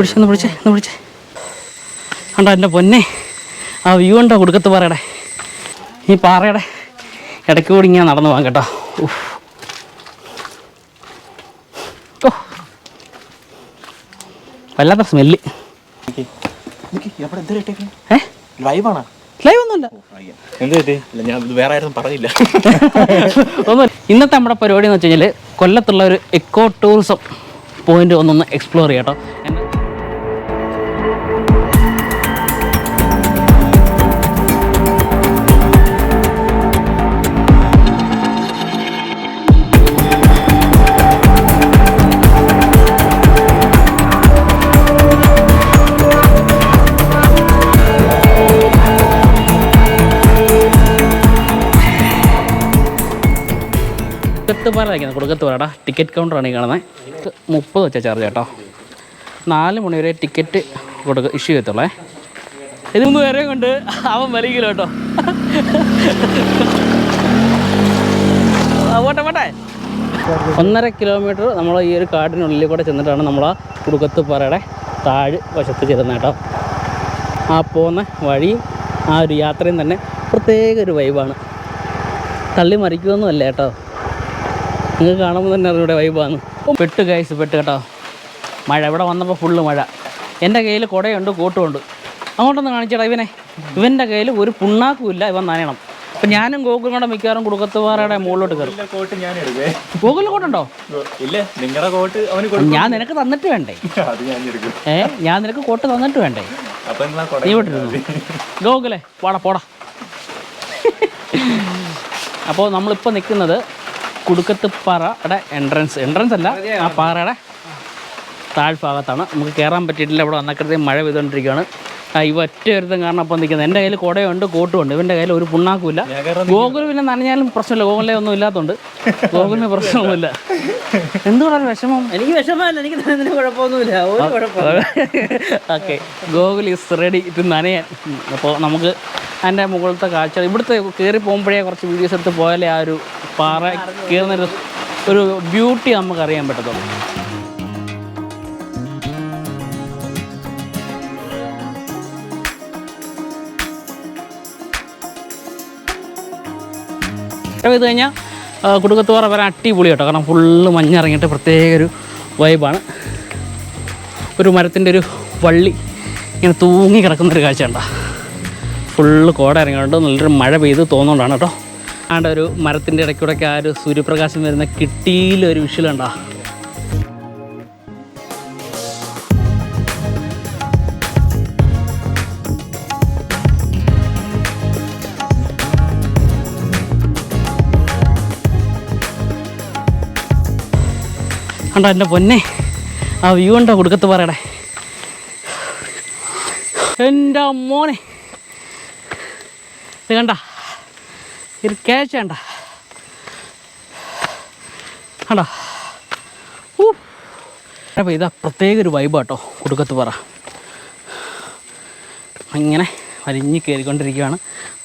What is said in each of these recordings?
പിടിച്ചൊന്ന് പിടിച്ചേ ഒന്ന് പിടിച്ചേ. കണ്ടോ എന്റെ പൊന്നെ? ആ വ്യൂ ഉണ്ടോ കൊടുക്കത്ത് പാറയുടെ. ഈ പാറയുടെ ഇടയ്ക്ക് കൂടി ഇങ്ങനെ നടന്നു പോകാം കേട്ടോ. ഓ. വല്ലാത്ത സ്മെല്ല് ഏ? ലൈവാണോ? ഒന്നുമില്ല. ഇന്നത്തെ നമ്മുടെ പരിപാടി എന്ന് വെച്ച് കഴിഞ്ഞാൽ കൊല്ലത്തുള്ള ഒരു എക്കോ ടൂറിസം പോയിന്റ് ഒന്നൊന്ന് എക്സ്പ്ലോർ ചെയ്യാം കേട്ടോ. എന്നെ- കൊടുക്കത്ത് പാറ വയ്ക്കുന്നത് കൊടുക്കത്ത് പാറടാ ടിക്കറ്റ് കൗണ്ടറാണ് ഈ കാണുന്നത് മുപ്പത് വെച്ച ചാർജ് കേട്ടോ. നാല് മണി വരെ ടിക്കറ്റ് കൊടുക്ക ഇഷ്യൂ ചെയ്യത്തുള്ളേ. ഇത് മൂന്ന് പേരെയും കൊണ്ട് അവൻ വലിക്കില്ല കേട്ടോ. പോട്ടെ പോട്ടെ. ഒന്നര കിലോമീറ്റർ നമ്മൾ ഈ ഒരു കാടിനുള്ളിൽ കൂടെ ചെന്നിട്ടാണ് നമ്മൾ ആ കുടുക്കത്തുപാറയുടെ താഴ് വശത്ത് ചെല്ലുന്നത് കേട്ടോ. ആ പോകുന്ന വഴി ആ ഒരു യാത്രയും തന്നെ പ്രത്യേക ഒരു വൈബാണ് തള്ളി മറിക്കുമൊന്നുമല്ല കേട്ടോ. നിങ്ങൾക്ക് കാണുമ്പോൾ തന്നെ അറിയൂടെ വൈബാണ് പെട്ട് കൈസ് പെട്ട് കേട്ടോ. മഴ ഇവിടെ വന്നപ്പോൾ ഫുള്ള് മഴ. എന്റെ കയ്യിൽ കുടയുണ്ട് കോട്ടുമുണ്ട്. അങ്ങോട്ടൊന്ന് കാണിച്ചേടാ ഇവനെ. ഇവന്റെ കയ്യിൽ ഒരു പുണ്ണാക്കുമില്ല ഇവൻ നനയണം. അപ്പം ഞാനും ഗോകുലും കൂടെ മിക്കവാറും കുടുക്കത്തുപാറയുടെ മുകളിലോട്ട് കയറും. ഗോകുലിൽ കോട്ടുണ്ടോ? ഇല്ല നിങ്ങളുടെ കോട്ട് അവന് കൊടുക്കും. ഞാൻ നിനക്ക് തന്നിട്ട് വേണ്ടേ? ഏ ഞാൻ നിനക്ക് കോട്ട് തന്നിട്ട് വേണ്ടേ? നീ വിട്ടിരുന്നു ഗോകുലേ പോടാ പോടാ. അപ്പോൾ നമ്മളിപ്പോൾ നിൽക്കുന്നത് കുടുക്കത്ത് പാറയുടെ എൻട്രൻസ് എൻട്രൻസ് അല്ല ആ പാറയുടെ താഴ്ഭാഗത്താണ്. നമുക്ക് കയറാൻ പറ്റിയിട്ടില്ല. ഇവിടെ വന്നക്കരുതേ മഴ പെയ്തുകൊണ്ടിരിക്കുകയാണ്. ഇവ ഒറ്റ ഒരുത്തം കാരണം അപ്പം നിൽക്കുന്നത്. എന്റെ കയ്യിൽ കുടയുണ്ട് കോട്ടുമുണ്ട്. ഇവന്റെ കയ്യിൽ ഒരു പുണ്ണാക്കുമില്ല. ഗോകുൽ പിന്നെ നനഞ്ഞാലും പ്രശ്നമില്ല. ഗോകുലിനെ ഒന്നും ഇല്ലാത്തതുകൊണ്ട് ഗോകുലിന് പ്രശ്നമൊന്നുമില്ല. എന്തുകൊണ്ടാണ് വിഷമം? എനിക്ക് വിഷമമല്ല. എനിക്ക് കുഴപ്പമൊന്നുമില്ല. ഓക്കെ. ഗോകുൽ ഇസ് റെഡി ഇത് നനയാൻ. അപ്പോൾ നമുക്ക് അതിന്റെ മുകളിലത്തെ കാഴ്ച ഇവിടുത്തെ കയറി പോകുമ്പോഴേ കുറച്ച് വീഡിയോസ് എടുത്ത് പോയാലേ ആ ഒരു പാറ കയറുന്നൊരു ഒരു ബ്യൂട്ടി നമുക്ക് അറിയാൻ പറ്റത്തുള്ളൂ. പെയ്ത് കഴിഞ്ഞാൽ കുടുക്കത്തോറ വരാൻ അടിപൊളി കേട്ടോ. കാരണം ഫുള്ള് മഞ്ഞിറങ്ങിയിട്ട് പ്രത്യേക ഒരു വൈബാണ് ഒരു മരത്തിന്റെ ഒരു വള്ളി ഇങ്ങനെ തൂങ്ങി കിടക്കുന്നൊരു കാഴ്ച ഉണ്ടോ ഫുള്ള് കോട ഇറങ്ങിയിട്ടുണ്ട്. നല്ലൊരു മഴ പെയ്ത് തോന്നുകൊണ്ടാണ് കേട്ടോ. ആണ്ട് ഒരു മരത്തിന്റെ ഇടയ്ക്കൂടെയൊക്കെ ആ ഒരു സൂര്യപ്രകാശം വരുന്ന കിട്ടിയിലൊരു വിഷലുണ്ടോ കണ്ടോ എന്റെ പൊന്നെ? ആ വ്യൂ ഉണ്ടോ? കൊടുക്കത്ത് പറയടെ. എന്റെ മോനെ. ഇത് കണ്ട? ഇത് കേച്ച കണ്ട? കണ്ടോ? അപ്പോൾ ഇതാ പ്രത്യേക ഒരു വൈബ് കേട്ടോ കൊടുക്കത്ത് പറ. ഇങ്ങനെ വലിഞ്ഞ് കയറിക്കൊണ്ടിരിക്കുകയാണ്.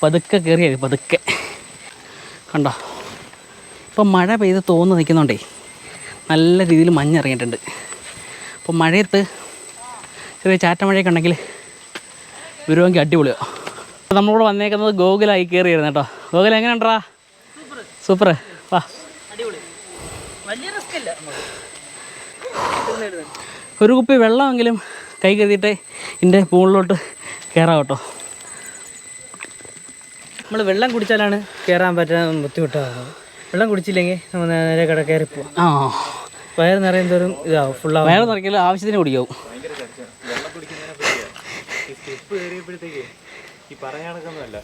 പതുക്കെ കയറിയത് പതുക്കെ. കണ്ടോ? ഇപ്പം മഴ പെയ്ത് തോന്നു നിൽക്കുന്നുണ്ടേ നല്ല രീതിയിൽ മഞ്ഞിറങ്ങിയിട്ടുണ്ട്. അപ്പോൾ മഴയത്ത് ചെറിയ ചാറ്റ മഴയൊക്കെ ഉണ്ടെങ്കിൽ വരുമെങ്കിൽ അടിപൊളിയോ. അപ്പോൾ നമ്മളിവിടെ വന്നേക്കുന്നത് ഗോകുലായി കയറിയായിരുന്നു കേട്ടോ. ഗോകുൽ എങ്ങനെയുണ്ടാ? സൂപ്പർ. വാ. ഒരു കുപ്പി വെള്ളമെങ്കിലും കൈ കരുതിയിട്ട് എന്റെ പൂളിലോട്ട് കയറാം കേട്ടോ. നമ്മൾ വെള്ളം കുടിച്ചാലാണ് കയറാൻ പറ്റാൻ ബുദ്ധിമുട്ടാകുന്നത് വെള്ളം കുടിച്ചില്ലെങ്കിൽ നമ്മൾ നേരെ കട കയറി പോവാം. ആ. വയറ് നിറയും തോറും ഇതാവും ഫുള്ളാവും വയർ നിറയ്ക്കൽ ആവശ്യത്തിന് കുടിക്കാവും ഈ പറയാനൊക്കെ കണക്കൊന്നുമല്ല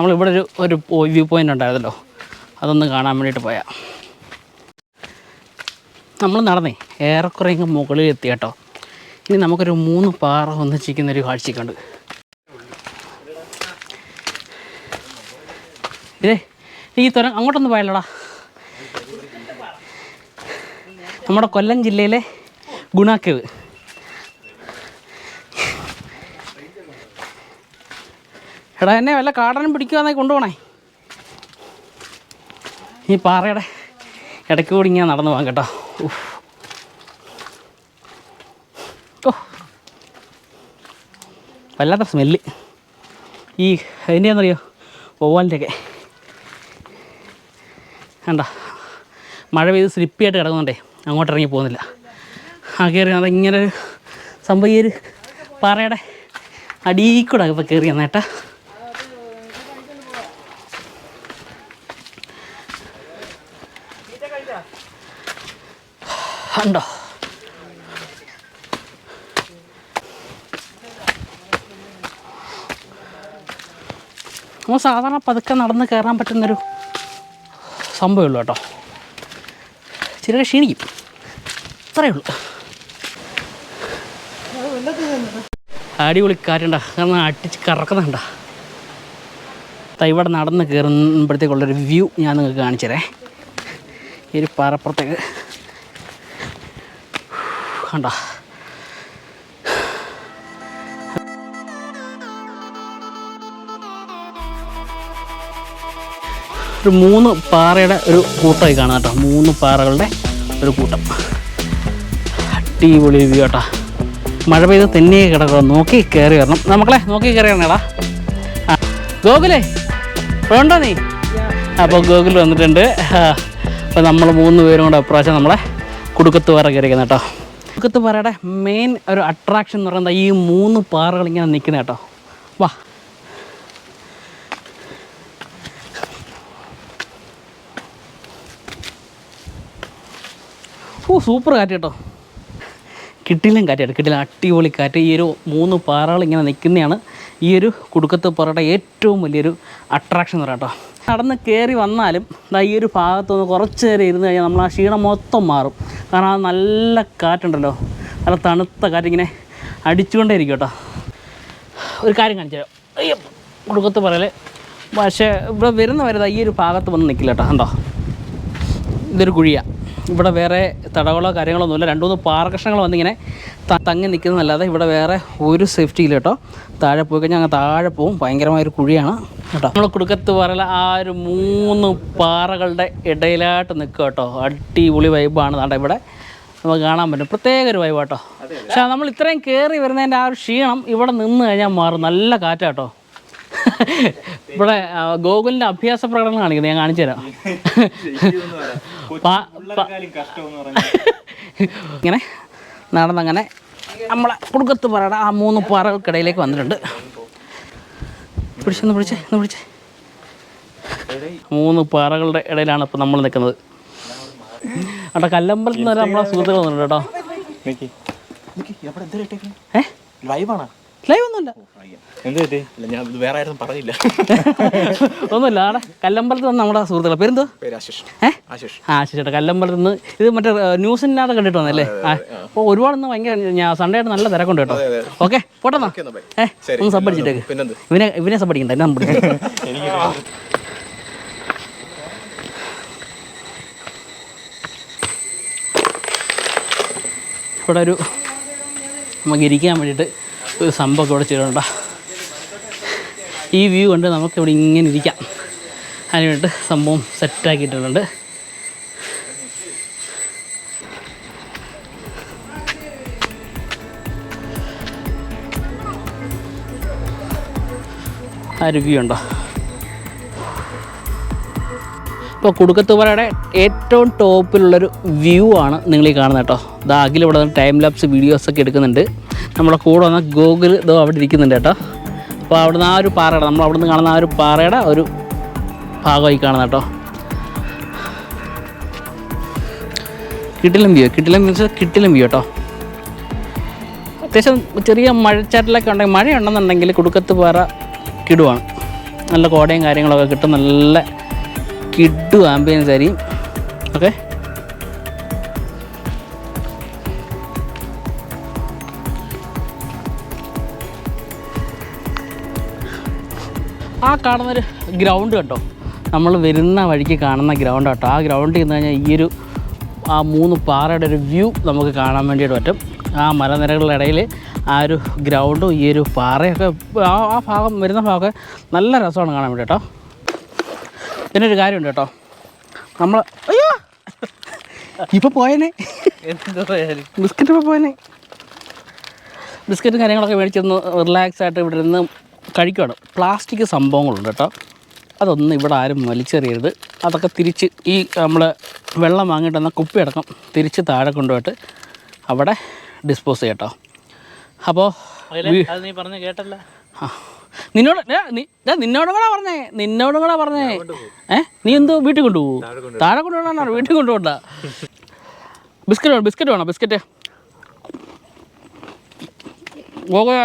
നമ്മളിവിടെ ഒരു ഒരു വ്യൂ പോയിന്റ് ഉണ്ടായിരുന്നല്ലോ. അതൊന്ന് കാണാൻ വേണ്ടിയിട്ട് പോയാ. നമ്മൾ നടന്നേ. ഏറെക്കുറെ ഇങ്ങ് മുകളിൽ എത്തി കേട്ടോ. ഇനി നമുക്കൊരു മൂന്ന് പാറ ഒന്നിച്ചിരിക്കുന്ന ഒരു കാഴ്ചക്കുണ്ട് ഇതേ ഈ തുരം അങ്ങോട്ടൊന്ന് പോയല്ലോടാ നമ്മുടെ കൊല്ലം ജില്ലയിലെ ഗുണാക്കേവ് എടാ എന്നെ വല്ല കാടനും പിടിക്കുവാന്നേ കൊണ്ടുപോണേ. ഈ പാറയുടെ ഇടയ്ക്ക് കൂടി ഇങ്ങനെ നടന്നു പോകാം കേട്ടോ. വല്ലാത്ത സ്മെല്ല് ഈ അതിന്റെയാണെന്നറിയോ ഒവ്വാലിന്റെയൊക്കെ കണ്ട? മഴ പെയ്ത് സ്ലിപ്പിയായിട്ട് കിടക്കുന്നുണ്ടേ. അങ്ങോട്ട് ഇറങ്ങി പോകുന്നില്ല. ആ കയറി അത് ഇങ്ങനെ ഒരു സംഭവം ഈ ഒരു പാറയുടെ അടിയിൽ കൂടെ ഇപ്പോൾ കയറി വന്നേട്ടാ ഉണ്ടോ നമ്മൾ സാധാരണ പതുക്കെ നടന്ന് കയറാൻ പറ്റുന്നൊരു സംഭവമുള്ളൂ കേട്ടോ. ചെറിയ ക്ഷീണിക്കും. അത്രയേ ഉള്ളൂ. അടിപൊളി കാറ്റുണ്ട കാരണം അടിച്ച് കറക്കുന്നുണ്ട ഇവിടെ നടന്ന് കയറുമ്പോഴത്തേക്കുള്ളൊരു വ്യൂ ഞാൻ നിങ്ങൾക്ക് കാണിച്ചു തരേ ഈ ഒരു പാറപ്പുറത്തേക്ക്. കണ്ട. ഒരു മൂന്ന് പാറയുടെ ഒരു കൂട്ടമായി കാണാം കേട്ടോ. മൂന്ന് പാറകളുടെ ഒരു കൂട്ടം. അടിപൊളി വ്യൂ കേട്ടോ മഴ പെയ്ത് തന്നെ കിടക്കണം. നോക്കി കയറി വരണം. നമ്മളെ നോക്കി കയറി വരണേടാ. ആ ഗോകുലേ വേണ്ടോ നീ? അപ്പോൾ ഗോകുൽ വന്നിട്ടുണ്ട്. അപ്പോൾ നമ്മൾ മൂന്ന് പേരും കൂടെ അപ്രാവശ്യം നമ്മളെ കുടുക്കത്ത് പാറ കയറിക്കുന്നത് കേട്ടോ. കുടുക്കത്ത് പാറയുടെ മെയിൻ ഒരു അട്രാക്ഷൻ എന്ന് പറയുന്നത് ഈ മൂന്ന് പാറകൾ ഇങ്ങനെ നിൽക്കുന്നത് കേട്ടോ. വാ. ഓ സൂപ്പർ കാറ്റ് കേട്ടോ. കിട്ടിലും കാറ്റ് കിട്ടിലും അടിപൊളി കാറ്റ്. ഈ ഒരു മൂന്ന് പാറകൾ ഇങ്ങനെ നിൽക്കുന്നതാണ് ഈ ഒരു കുടുക്കത്ത് പാറയുടെ ഏറ്റവും വലിയൊരു അട്രാക്ഷൻ എന്ന് പറയാം കേട്ടോ. നടന്ന് കയറി വന്നാലും ഈ ഒരു ഭാഗത്തുനിന്ന് കുറച്ച് നേരം ഇരുന്ന് കഴിഞ്ഞാൽ നമ്മൾ ആ ക്ഷീണം മൊത്തം മാറും. കാരണം ആ നല്ല കാറ്റുണ്ടല്ലോ. നല്ല തണുത്ത കാറ്റിങ്ങനെ അടിച്ചുകൊണ്ടേ ഇരിക്കും കേട്ടോ ഒരു കാര്യം കാണിച്ചു അയ്യോ കുടുക്കത്ത് പറയൽ പക്ഷേ ഇവിടെ വരുന്ന വരുന്ന ഈ ഒരു ഭാഗത്ത് വന്ന് നിൽക്കില്ല കേട്ടോ. കണ്ടോ? ഇതൊരു കുഴിയാണ് ഇവിടെ വേറെ തടകളോ കാര്യങ്ങളൊന്നുമില്ല. രണ്ട് മൂന്ന് പാറകഷ്ണങ്ങൾ വന്നിങ്ങനെ തങ്ങി നിൽക്കുന്നതല്ലാതെ ഇവിടെ വേറെ ഒരു സേഫ്റ്റി ഇല്ല കേട്ടോ. താഴെ പോയി കഴിഞ്ഞാൽ അങ്ങ് താഴെ പോവും. ഭയങ്കരമായൊരു കുഴിയാണ് കേട്ടോ. നമ്മൾ കുടുക്കത്ത് പറയല ആ ഒരു മൂന്ന് പാറകളുടെ ഇടയിലായിട്ട് നിൽക്കുക കേട്ടോ. അടിപൊളി വൈബാണ് താണ്ട ഇവിടെ. നമുക്ക് കാണാൻ പറ്റും. പ്രത്യേക ഒരു വൈബാട്ടോ പക്ഷേ നമ്മൾ ഇത്രയും കയറി വരുന്നതിന്റെ ആ ഒരു ക്ഷീണം ഇവിടെ നിന്ന് കഴിഞ്ഞാൽ മാറും. നല്ല കാറ്റാട്ടോ ഇവിടെ ഗോകുലിന്റെ അഭ്യാസ പ്രകടനം കാണിക്കുന്നത് ഞാൻ കാണിച്ചു തരാം. ഇങ്ങനെ നടന്നങ്ങനെ നമ്മളെ കുടുക്കത്ത് പറയുടെ ആ മൂന്ന് പാറകൾക്കിടയിലേക്ക് വന്നിട്ടുണ്ട്. പിടിച്ചൊന്ന് പിടിച്ചേ ഒന്ന് പിടിച്ചേ. മൂന്ന് പാറകളുടെ ഇടയിലാണ് ഇപ്പം നമ്മൾ നിൽക്കുന്നത്. അവിടെ കല്ലമ്പലത്തിൽ നിന്ന് വരെ നമ്മളെ സുഹൃത്തുക്കൾ വന്നിട്ടുണ്ട് കേട്ടോ. ഏഹ് ലൈവാണോ ലൈവ് ഒന്നുമില്ല. എന്ത് ഞാൻ വേറെ ആരും പറഞ്ഞില്ല. ഒന്നുമില്ല ആടെ കല്ലമ്പലത്ത് നിന്ന് നമ്മുടെ സുഹൃത്തുക്കൾ പേരെന്തോ പേര് ആശിഷ്. ഏ? ആശിഷ്. ചേട്ടാ കല്ലമ്പലത്ത് നിന്ന് ഇത് മറ്റേ ന്യൂസിനകത്ത് കണ്ടിട്ട് വന്നല്ലേ? അപ്പോൾ ഒരുപാട് ഇന്ന് ഭയങ്കര ഞാൻ സൺഡേ ആയിട്ട് നല്ല തിരക്കുണ്ട് കേട്ടോ. ഓക്കെ പോട്ടെ ഏഹ് ഒന്ന് സബ്ബടിച്ചിട്ടേക്ക് ഇവനെ ഇവനെ സബ്ബടിക്കണ്ട എന്നെ ഇവിടെ ഒരു നമുക്ക് ഇരിക്കാൻ വേണ്ടിയിട്ട് ഒരു സംഭവമൊക്കെ ഇവിടെ ചെയ്തിട്ടുണ്ടോ ഈ വ്യൂ കൊണ്ട് നമുക്ക് ഇവിടെ ഇങ്ങനെ ഇരിക്കാം. അതിന് വേണ്ടിയിട്ട് സംഭവം സെറ്റാക്കിയിട്ടുണ്ട് ആ ഒരു വ്യൂ ഉണ്ടോ? ഇപ്പോൾ കുടുക്കത്തുപാറയുടെ ഏറ്റവും ടോപ്പിലുള്ളൊരു വ്യൂ ആണ് നിങ്ങൾ ഈ കാണുന്നത് കേട്ടോ. ഇതാ അഖിൽ ഇവിടെ ടൈം ലാപ്സ് വീഡിയോസൊക്കെ എടുക്കുന്നുണ്ട്. നമ്മുടെ കൂടെ വന്ന ഗൂഗിൾ ഇതോ അവിടെ ഇരിക്കുന്നുണ്ട് കേട്ടോ. അപ്പോൾ അവിടുന്ന് ആ ഒരു പാറയുടെ നമ്മൾ അവിടുന്ന് കാണുന്ന ആ ഒരു പാറയുടെ ഒരു ഭാഗമായി കാണുന്ന കേട്ടോ. കിട്ടിലും വ്യൂ കിട്ടിലും മീൻസ് കിട്ടിലും വ്യൂ കേട്ടോ. അത്യാവശ്യം ചെറിയ മഴച്ചാറ്റിലൊക്കെ ഉണ്ടെങ്കിൽ മഴയുണ്ടെന്നുണ്ടെങ്കിൽ കുടുക്കത്ത് പാറ കിടുവാണ്. നല്ല കോടയും കാര്യങ്ങളൊക്കെ കിട്ടും നല്ല കിഡു ആംബിയൻസ് ആയിരിക്കും. ഓക്കെ ആ കാണുന്നൊരു ഗ്രൗണ്ട് കേട്ടോ നമ്മൾ വരുന്ന വഴിക്ക് കാണുന്ന ഗ്രൗണ്ട് കേട്ടോ. ആ ഗ്രൗണ്ടിൽ നിന്ന് കഴിഞ്ഞാൽ ഈ ഒരു ആ മൂന്ന് പാറയുടെ ഒരു വ്യൂ നമുക്ക് കാണാൻ വേണ്ടിയിട്ട് പറ്റും. ആ മലനിരകളുടെ ഇടയിൽ ആ ഒരു ഗ്രൗണ്ടും ഈ ഒരു പാറയൊക്കെ ആ ആ ഭാഗം വരുന്ന ഭാഗമൊക്കെ നല്ല രസമാണ് കാണാൻ വേണ്ടി കേട്ടോ. പിന്നെ ഒരു കാര്യമുണ്ട് കേട്ടോ. നമ്മൾ അയ്യോ! ഇപ്പോൾ പോയനെ. ബിസ്ക്കറ്റ് ഇപ്പോൾ പോയനെ. ബിസ്ക്കറ്റും കാര്യങ്ങളൊക്കെ മേടിച്ചൊന്ന് റിലാക്സ് ആയിട്ട് ഇവിടെ ഇരുന്ന് കഴിക്കുകയാണ് പ്ലാസ്റ്റിക് സംഭവങ്ങളുണ്ട് കേട്ടോ. അതൊന്നും ഇവിടെ ആരും വലിച്ചെറിയരുത്. അതൊക്കെ തിരിച്ച് ഈ നമ്മൾ വെള്ളം വാങ്ങിയിട്ട് കുപ്പി കുപ്പിയടക്കം തിരിച്ച് താഴെ കൊണ്ടുപോയിട്ട് അവിടെ ഡിസ്പോസ് ചെയ്യട്ടോ അപ്പോൾ അത് നീ പറഞ്ഞു കേട്ടല്ല. നിന്നോട് നീ നിന്നോടും കൂടെ പറഞ്ഞേ. നിന്നോടും കൂടെ പറഞ്ഞേ. ഏ? നീ എന്തോ വീട്ടിൽ കൊണ്ടുപോകൂ? താഴെ കൊണ്ടുപോകണോ വീട്ടിൽ കൊണ്ടുപോകണ്ട. ബിസ്ക്കറ്റ് വേണം? ബിസ്ക്കറ്റ് വേണോ? ബിസ്ക്കറ്റ്. ഓകോയാ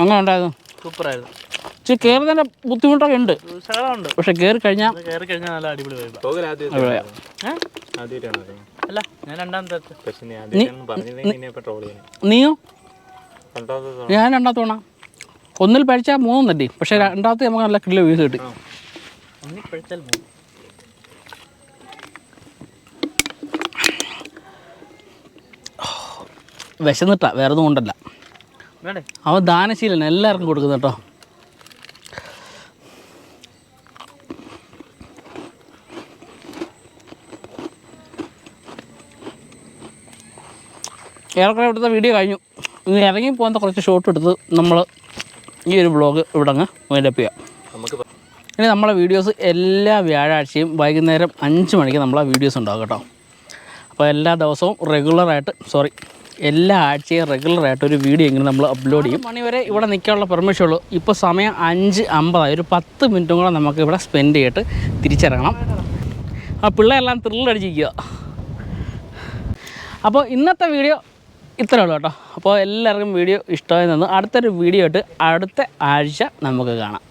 അങ്ങനെ ഉണ്ടായിരുന്നു സൂപ്പറായിരുന്നു. ഇച്ചിരി കയറുന്നതിന്റെ ബുദ്ധിമുട്ടൊക്കെ ഉണ്ട്. ശകലമുണ്ട് പക്ഷെ കയറി കഴിഞ്ഞാൽ കയറി കഴിഞ്ഞാൽ നല്ല അടിപൊളി അല്ല ഞാൻ രണ്ടാമത്തെ പക്ഷെ നീയോ? ഞാൻ രണ്ടാമത്തെ വേണം ഒന്നിൽ പഴിച്ചാൽ മൂന്നും തട്ടി. പക്ഷെ രണ്ടാമത്തെ നമുക്ക് നല്ല കിലോ വീസ് കിട്ടി. വിശന്നിട്ടാ. വേറെ ഒന്നും കൊണ്ടല്ല. അവൻ ദാനശീലൻ എല്ലാവർക്കും കൊടുക്കുന്നു കേട്ടോ. ഏറെക്കുറെ ഇവിടുത്തെ വീഡിയോ കഴിഞ്ഞു. ഇനി ഇറങ്ങി പോകുന്ന കുറച്ച് ഷോട്ട് എടുത്ത് നമ്മൾ ഈ ഒരു ബ്ലോഗ് ഇവിടെ അങ്ങ് വൈൻഡപ്പ് ചെയ്യാം. നമുക്ക് ഇനി നമ്മളെ വീഡിയോസ് എല്ലാ വ്യാഴാഴ്ചയും വൈകുന്നേരം അഞ്ച് മണിക്ക് നമ്മളെ വീഡിയോസ് ഉണ്ടാകും കേട്ടോ. അപ്പോൾ എല്ലാ ദിവസവും റെഗുലറായിട്ട് സോറി എല്ലാ ആഴ്ചയും റെഗുലറായിട്ട് ഒരു വീഡിയോ എങ്ങനെ നമ്മൾ അപ്ലോഡ് ചെയ്യും. മണി വരെ ഇവിടെ നിൽക്കാനുള്ള പെർമിഷൻ ഉള്ളൂ. ഇപ്പോൾ സമയം അഞ്ച് അമ്പതായി. ഒരു പത്ത് മിനിറ്റും കൂടെ നമുക്ക് ഇവിടെ സ്പെൻഡ് ചെയ്തിട്ട് തിരിച്ചിറങ്ങണം. ആ പിള്ളേരെല്ലാം ത്രില്ലടിച്ചിരിക്കുക അപ്പോൾ ഇന്നത്തെ വീഡിയോ ഇത്രേ ഉള്ളൂ കേട്ടോ. അപ്പോൾ എല്ലാവർക്കും വീഡിയോ ഇഷ്ടമായി നിന്ന് അടുത്തൊരു വീഡിയോ ആയിട്ട് അടുത്ത ആഴ്ച നമുക്ക് കാണാം.